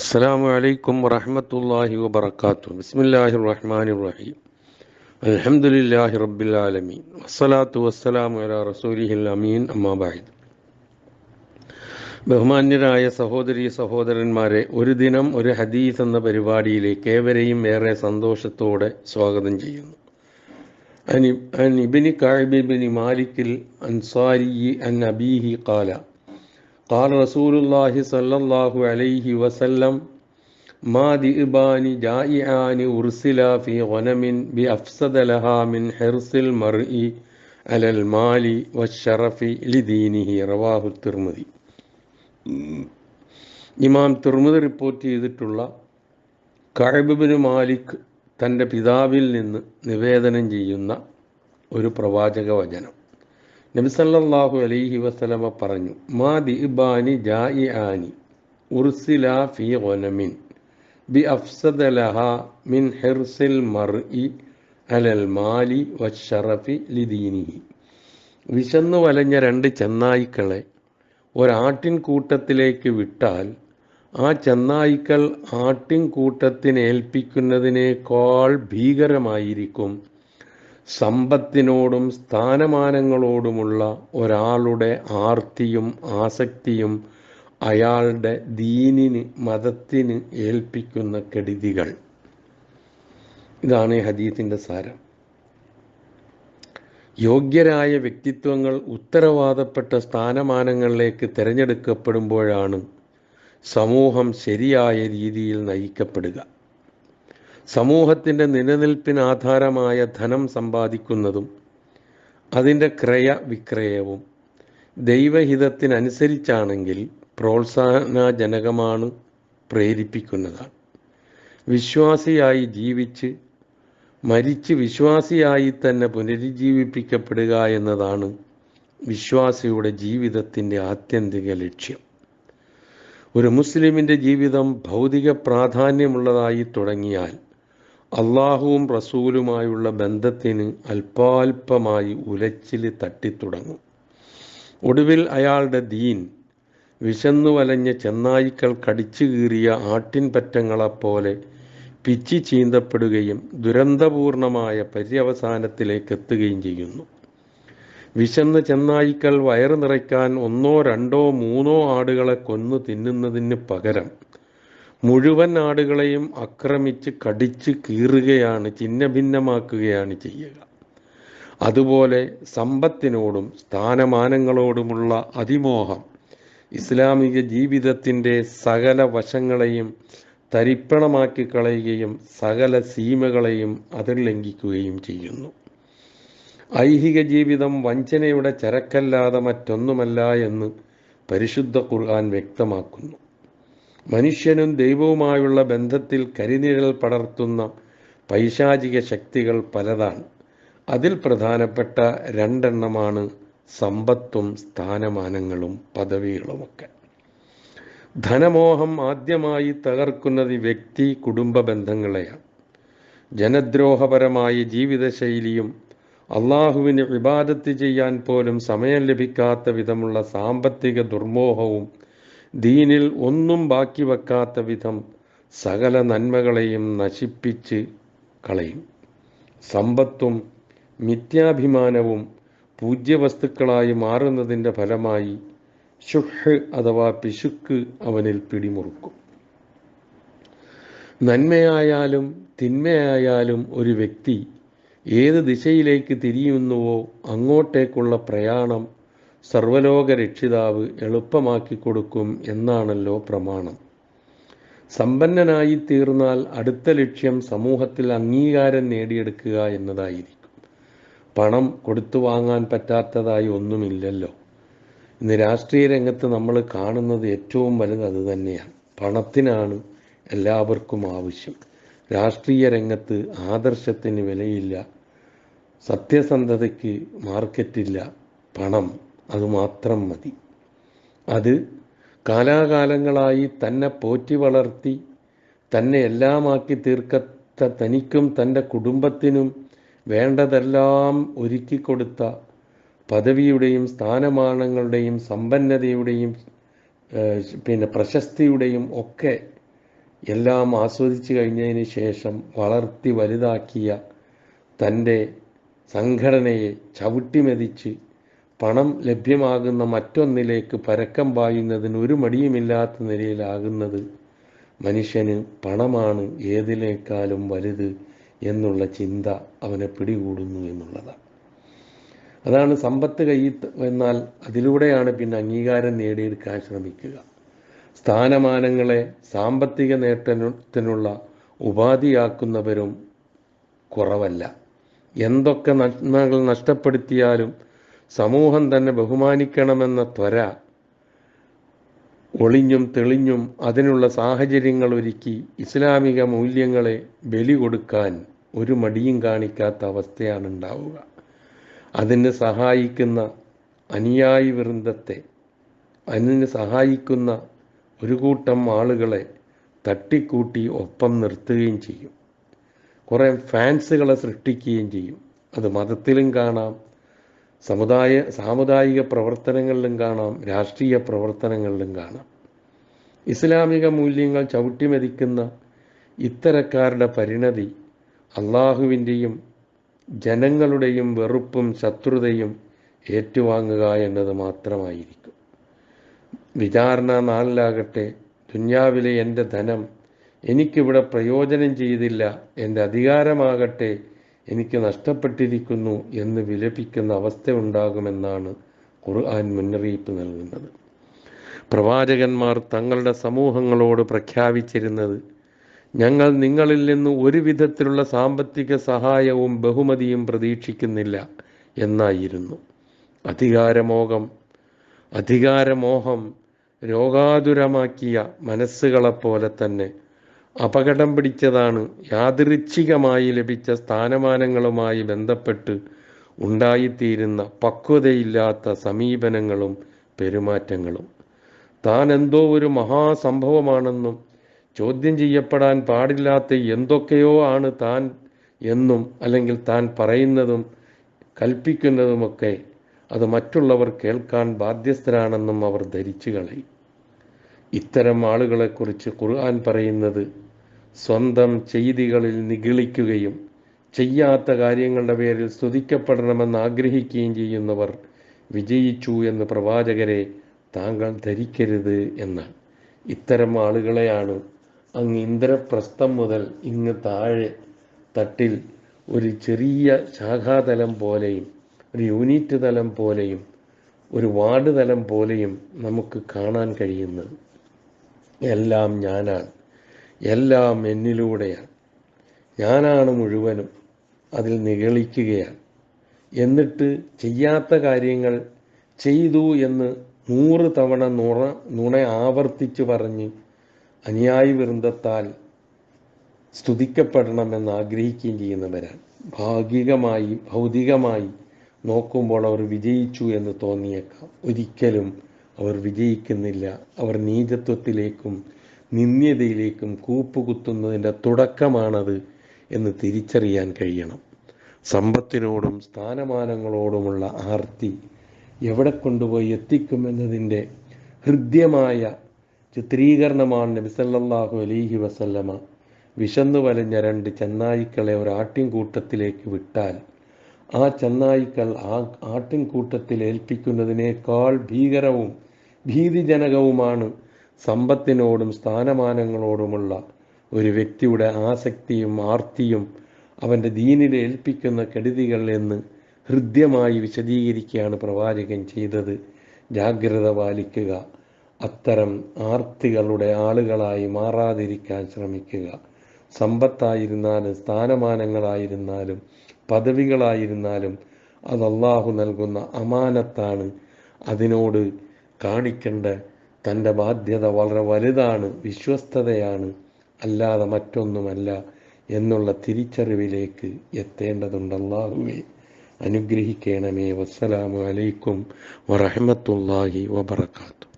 السلام عليكم ورحمة الله وبركاته بسم الله الرحمن الرحيم الحمد لله رب العالمين والصلاة والسلام على رسوله الأمين أما بعد ബഹുമാന്യരായ സഹോദരി സഹോദരന്മാരെ ഒരു ദിനം ഒരു ഹദീസ് എന്ന പരിപാടിയിലേക്ക് ഏവരെയും ഏറെ സന്തോഷത്തോടെ സ്വാഗതം ചെയ്യുന്നു عن عن ابن كعب بن مالك الأنصاري عن أبيه قال قال رسول الله صلى الله عليه وسلم ما ذئبان جائعان أرسلا في غنم بأفسد لها من حرص المرء على المال والشرف لدينه رواه الترمذي ഇമാം തുർമുദ് റിപ്പോർട്ട് ചെയ്തിട്ടുള്ള കഴബിബിന് മാലിക് തൻ്റെ പിതാവിൽ നിന്ന് നിവേദനം ചെയ്യുന്ന ഒരു പ്രവാചക വചനം നബിസല്ലാഹു അലൈഹി വസ്ലമ പറഞ്ഞു മാ ദിബാനി ജായി ആനി ഉർസില ഫി ഒനമിൻ ബി അഫ്സദ മിൻ ഹിർസിൽ മർഇ അലൽ മാലി വഷറഫി ലിദീനിഹി. വിശന്നു വലഞ്ഞ രണ്ട് ചെന്നായിക്കളെ ഒരാട്ടിൻ കൂട്ടത്തിലേക്ക് വിട്ടാൽ ആ ചെന്നായിക്കൾ ആട്ടിൻ കൂട്ടത്തിനേൽപ്പിക്കുന്നതിനേക്കാൾ ഭീകരമായിരിക്കും. സമ്പത്തിനോടും സ്ഥാനമാനങ്ങളോടുമുള്ള ഒരാളുടെ ആർത്തിയും ആസക്തിയും അയാളുടെ ദീനിന് മതത്തിന് ഏൽപ്പിക്കുന്ന കെടുതികൾ. ഇതാണ് ഈ ഹദീത്തിന്റെ സാരം. യോഗ്യരായ വ്യക്തിത്വങ്ങൾ ഉത്തരവാദപ്പെട്ട സ്ഥാനമാനങ്ങളിലേക്ക് തിരഞ്ഞെടുക്കപ്പെടുമ്പോഴാണ് സമൂഹം ശരിയായ രീതിയിൽ നയിക്കപ്പെടുക. സമൂഹത്തിന്റെ നിലനിൽപ്പിന് ആധാരമായ ധനം സമ്പാദിക്കുന്നതും അതിന്റെ ക്രയ വിക്രയവും ദൈവഹിതത്തിനനുസരിച്ചാണെങ്കിൽ പ്രോത്സാഹനജനകമാണ് പ്രേരിപ്പിക്കുന്നതാണ്. വിശ്വാസിയായി ജീവിച്ച് മരിച്ച് വിശ്വാസിയായി തന്നെ പുനരുജ്ജീവിപ്പിക്കപ്പെടുക എന്നതാണ് വിശ്വാസിയുടെ ജീവിതത്തിന്റെ ആത്യന്തിക ലക്ഷ്യം. ഒരു മുസ്ലിമിന്റെ ജീവിതം ഭൗതിക പ്രാധാന്യമുള്ളതായി തുടങ്ങിയാൽ അള്ളാഹുവും റസൂലുമായുള്ള ബന്ധത്തിന് അല്പാൽപമായി ഉലച്ചിൽ തട്ടിത്തുടങ്ങും. ഒടുവിൽ അയാളുടെ ദീൻ വിശന്നു വലഞ്ഞ ചെന്നായിക്കൾ കടിച്ചു കീറിയ ആട്ടിൻപറ്റങ്ങളെപ്പോലെ പിച്ചി ചീന്തപ്പെടുകയും ദുരന്തപൂർണമായ പര്യവസാനത്തിലേക്ക് എത്തുകയും ചെയ്യുന്നു. വിശന്ന ചെന്നായിക്കൾ വയറ് നിറയ്ക്കാൻ ഒന്നോ രണ്ടോ മൂന്നോ ആടുകളെ കൊന്നു തിന്നുന്നതിന് പകരം മുഴുവൻ ആടുകളെയും ആക്രമിച്ച് കടിച്ച് കീറുകയാണ് ഛിന്നഭിന്നമാക്കുകയാണ് ചെയ്യുക. അതുപോലെ സമ്പത്തിനോടും സ്ഥാനമാനങ്ങളോടുമുള്ള അതിമോഹം ഇസ്ലാമിക ജീവിതത്തിന്റെ സകല വശങ്ങളെയും തരിപ്പണമാക്കി കളയുകയും സകല സീമകളെയും അതിർലംഘിക്കുകയും ചെയ്യുന്നു. ഐഹിക ജീവിതം വഞ്ചനയുടെ ചരക്കല്ലാതെ മറ്റൊന്നുമല്ല എന്ന് പരിശുദ്ധ ഖുർആൻ വ്യക്തമാക്കുന്നു. മനുഷ്യനും ദൈവവുമായുള്ള ബന്ധത്തിൽ കരിനിഴൽ പടർത്തുന്ന പൈശാചിക ശക്തികൾ പലതാണ്. അതിൽ പ്രധാനപ്പെട്ട രണ്ടെണ്ണമാണ് സമ്പത്തും സ്ഥാനമാനങ്ങളും പദവികളുമൊക്കെ. ധനമോഹം ആദ്യമായി തകർക്കുന്നത് വ്യക്തി കുടുംബ ബന്ധങ്ങളെയാണ്. ജനദ്രോഹപരമായ ജീവിതശൈലിയും അള്ളാഹുവിന് വിവാദത്ത് ചെയ്യാൻ പോലും സമയം ലഭിക്കാത്ത വിധമുള്ള സാമ്പത്തിക ദുർമോഹവും ദീനിൽ ഒന്നും ബാക്കി വെക്കാത്ത വിധം സകല നന്മകളെയും നശിപ്പിച്ച് കളയും. സമ്പത്തും മിഥ്യാഭിമാനവും പൂജ്യവസ്തുക്കളായി മാറുന്നതിന്റെ ഫലമായി ശുഹ് അഥവാ പിശുക്ക് അവനിൽ പിടിമുറുക്കും. നന്മയായാലും തിന്മയായാലും ഒരു വ്യക്തി ഏത് ദിശയിലേക്ക് തിരിയുന്നുവോ അങ്ങോട്ടേക്കുള്ള പ്രയാണം സർവലോക രക്ഷിതാവ് എളുപ്പമാക്കി കൊടുക്കും എന്നാണല്ലോ പ്രമാണം. സമ്പന്നനായി തീർന്നാൽ അടുത്ത ലക്ഷ്യം സമൂഹത്തിൽ അംഗീകാരം നേടിയെടുക്കുക എന്നതായിരിക്കും. പണം കൊടുത്തു വാങ്ങാൻ പറ്റാത്തതായി ഒന്നുമില്ലല്ലോ. ഇന്ന് രാഷ്ട്രീയ രംഗത്ത് നമ്മൾ കാണുന്നത് ഏറ്റവും വലുത് അത് തന്നെയാണ്. പണത്തിനാണ് എല്ലാവർക്കും ആവശ്യം. രാഷ്ട്രീയ രംഗത്ത് ആദർശത്തിന് വിലയില്ല. സത്യസന്ധതയ്ക്ക് മാർക്കറ്റില്ല. പണം അതുമാത്രം മതി. അത് കാലാകാലങ്ങളായി തന്നെ പോറ്റി വളർത്തി തന്നെ എല്ലാമാക്കി തീർക്കത്ത തനിക്കും തന്റെ കുടുംബത്തിനും വേണ്ടതെല്ലാം ഒരുക്കി കൊടുത്ത പദവിയുടെയും സ്ഥാനമാനങ്ങളുടെയും സമ്പന്നതയുടെയും പിന്നെ പ്രശസ്തിയുടെയും ഒക്കെ എല്ലാം ആസ്വദിച്ചു കഴിഞ്ഞതിന് ശേഷം വളർത്തി വലുതാക്കിയ തന്റെ സംഘടനയെ ചവിട്ടിമെതിച്ച് പണം ലഭ്യമാകുന്ന മറ്റൊന്നിലേക്ക് പരക്കം പായുന്നതിന് ഒരു മടിയുമില്ലാത്ത നിലയിലാകുന്നത് മനുഷ്യന് പണമാണ് ഏതിനേക്കാളും വലുത് എന്നുള്ള ചിന്ത അവനെ പിടികൂടുന്നു എന്നുള്ളതാണ്. അതാണ് സമ്പത്ത് കയ്യിൽ എന്നാൽ അതിലൂടെയാണ് പിന്നെ അംഗീകാരം നേടിയെടുക്കാൻ ശ്രമിക്കുക. സ്ഥാനമാനങ്ങളെ സാമ്പത്തിക നേട്ടത്തിനുള്ള ഉപാധിയാക്കുന്നവരും കുറവല്ല. എന്തൊക്കെ നന്മകൾ നഷ്ടപ്പെടുത്തിയാലും സമൂഹം തന്നെ ബഹുമാനിക്കണമെന്ന ത്വര ഒളിഞ്ഞും തെളിഞ്ഞും അതിനുള്ള സാഹചര്യങ്ങൾ ഒരുക്കി ഇസ്ലാമിക മൂല്യങ്ങളെ ബലി കൊടുക്കാൻ ഒരു മടിയും കാണിക്കാത്ത അവസ്ഥയാണ് ഉണ്ടാവുക. അതിന് സഹായിക്കുന്ന അനുയായി വൃന്ദത്തെ അതിന് സഹായിക്കുന്ന ഒരു കൂട്ടം ആളുകളെ തട്ടിക്കൂട്ടി ഒപ്പം നിർത്തുകയും ചെയ്യും. കുറേ ഫാൻസുകളെ സൃഷ്ടിക്കുകയും ചെയ്യും. അത് മതത്തിലും കാണാം സമുദായ സാമുദായിക പ്രവർത്തനങ്ങളിലും കാണാം രാഷ്ട്രീയ പ്രവർത്തനങ്ങളിലും കാണാം. ഇസ്ലാമിക മൂല്യങ്ങൾ ചവിട്ടിമെതിക്കുന്ന ഇത്തരക്കാരുടെ പരിണതി അള്ളാഹുവിന്റെയും ജനങ്ങളുടെയും വെറുപ്പും ശത്രുതയും ഏറ്റുവാങ്ങുക എന്നത് മാത്രമായിരിക്കും. വിചാരണ നാളിലാകട്ടെ ദുന്യാവിലെ എന്റെ ധനം എനിക്കിവിടെ പ്രയോജനം ചെയ്തില്ല എന്റെ അധികാരമാകട്ടെ എനിക്ക് നഷ്ടപ്പെട്ടിരിക്കുന്നു എന്ന് വിലപിക്കുന്ന അവസ്ഥ ഉണ്ടാകുമെന്നാണ് ഖുർആൻ മുന്നറിയിപ്പ് നൽകുന്നത്. പ്രവാചകന്മാർ തങ്ങളുടെ സമൂഹങ്ങളോട് പ്രഖ്യാപിച്ചിരുന്നത് ഞങ്ങൾ നിങ്ങളിൽ നിന്ന് ഒരു വിധത്തിലുള്ള സാമ്പത്തിക സഹായവും ബഹുമതിയും പ്രതീക്ഷിക്കുന്നില്ല എന്നായിരുന്നു. അധികാരമോഹം അധികാരമോഹം രോഗാതുരമാക്കിയ മനസ്സുകളെപ്പോലെ തന്നെ അപകടം പിടിച്ചതാണ്. യാദൃച്ഛികമായി ലഭിച്ച സ്ഥാനമാനങ്ങളുമായി ബന്ധപ്പെട്ട് ഉണ്ടായിത്തീരുന്ന പക്വതയില്ലാത്ത സമീപനങ്ങളും പെരുമാറ്റങ്ങളും. താൻ എന്തോ ഒരു മഹാസംഭവമാണെന്നും ചോദ്യം ചെയ്യപ്പെടാൻ പാടില്ലാത്ത എന്തൊക്കെയോ ആണ് താൻ എന്നും അല്ലെങ്കിൽ താൻ പറയുന്നതും കൽപ്പിക്കുന്നതുമൊക്കെ അത് മറ്റുള്ളവർ കേൾക്കാൻ ബാധ്യസ്ഥരാണെന്നും അവർ ധരിച്ചു കളയും ഇത്തരം ആളുകളെക്കുറിച്ച് ഖുർആൻ പറയുന്നത് സ്വന്തം ചെയ്തികളിൽ നിഗളിക്കുകയും ചെയ്യാത്ത കാര്യങ്ങളുടെ പേരിൽ സ്തുതിക്കപ്പെടണമെന്ന് ആഗ്രഹിക്കുകയും ചെയ്യുന്നവർ വിജയിച്ചു എന്ന് പ്രവാചകരെ താങ്കൾ ധരിക്കരുത് എന്ന്. ഇത്തരം ആളുകളെയാണ് അങ്ങ് ഇന്ദ്രപ്രസ്ഥം മുതൽ ഇങ്ങ് താഴെ തട്ടിൽ ഒരു ചെറിയ ശാഖാതലം പോലെയും ഒരു യൂണിറ്റ് തലം പോലെയും ഒരു വാർഡ് തലം പോലെയും നമുക്ക് കാണാൻ കഴിയുന്നത്. എല്ലാം ഞാനാണ്. എല്ലാം എന്നിലൂടെയാണ്. ഞാനാണ് മുഴുവനും അതിൽ നിഗളിക്കുകയാണ്. എന്നിട്ട് ചെയ്യാത്ത കാര്യങ്ങൾ ചെയ്തു എന്ന് നൂറ് തവണ നുണ നുണ ആവർത്തിച്ചു പറഞ്ഞ് അനുയായി വൃന്ദത്താൽ സ്തുതിക്കപ്പെടണമെന്ന് ആഗ്രഹിക്കുകയും ചെയ്യുന്നവരാണ് ഭാഗികമായി ഭൗതികമായി നോക്കുമ്പോൾ അവർ വിജയിച്ചു എന്ന് തോന്നിയേക്കാം. ഒരിക്കലും അവർ വിജയിക്കുന്നില്ല. അവർ നീചത്വത്തിലേക്കും നിന്ദ്യതയിലേക്കും കൂപ്പുകുത്തുന്നതിന്റെ തുടക്കമാണത് എന്ന് തിരിച്ചറിയാൻ കഴിയണം. സമ്പത്തിനോടും സ്ഥാനമാനങ്ങളോടുമുള്ള ആർത്തി എവിടെ കൊണ്ടുപോയി എത്തിക്കുമെന്നതിന്റെ ഹൃദ്യമായ ചിത്രീകരണമാണ് നബിസല്ലാഹു അലീഹി വസല്ലമ. വിശന്നു വലഞ്ഞ രണ്ട് ചെന്നായിക്കളെ ഒരു ആട്ടിൻകൂട്ടത്തിലേക്ക് വിട്ടാൽ ആ ചെന്നായിക്കൾ ആ ആട്ടിൻകൂട്ടത്തിൽ ഏൽപ്പിക്കുന്നതിനേക്കാൾ ഭീകരവും ഭീതിജനകവുമാണ് സമ്പത്തിനോടും സ്ഥാനമാനങ്ങളോടുമുള്ള ഒരു വ്യക്തിയുടെ ആസക്തിയും ആർത്തിയും അവന്റെ ദീനിൽ ഏൽപ്പിക്കുന്ന കെടുതികൾ എന്ന് ഹൃദ്യമായി വിശദീകരിക്കുകയാണ് പ്രവാചകൻ ചെയ്തത്. ജാഗ്രത പാലിക്കുക. അത്തരം ആർത്തികളുടെ ആളുകളായി മാറാതിരിക്കാൻ ശ്രമിക്കുക. സമ്പത്തായിരുന്നാലും സ്ഥാനമാനങ്ങളായിരുന്നാലും പദവികളായിരുന്നാലും അത് അള്ളാഹു നൽകുന്ന അമാനത്താണ്. അതിനോട് കാണിക്കേണ്ട തന്റെ ബാധ്യത വളരെ വലുതാണ് വിശ്വസ്തതയാണ് അല്ലാതെ മറ്റൊന്നുമല്ല എന്നുള്ള തിരിച്ചറിവിലേക്ക് എത്തേണ്ടതുണ്ട്. അള്ളാഹുവെ അനുഗ്രഹിക്കണമേ. വസ്സലാമു അലൈക്കും വറഹമത്തല്ലാഹി വബർക്കാത്തു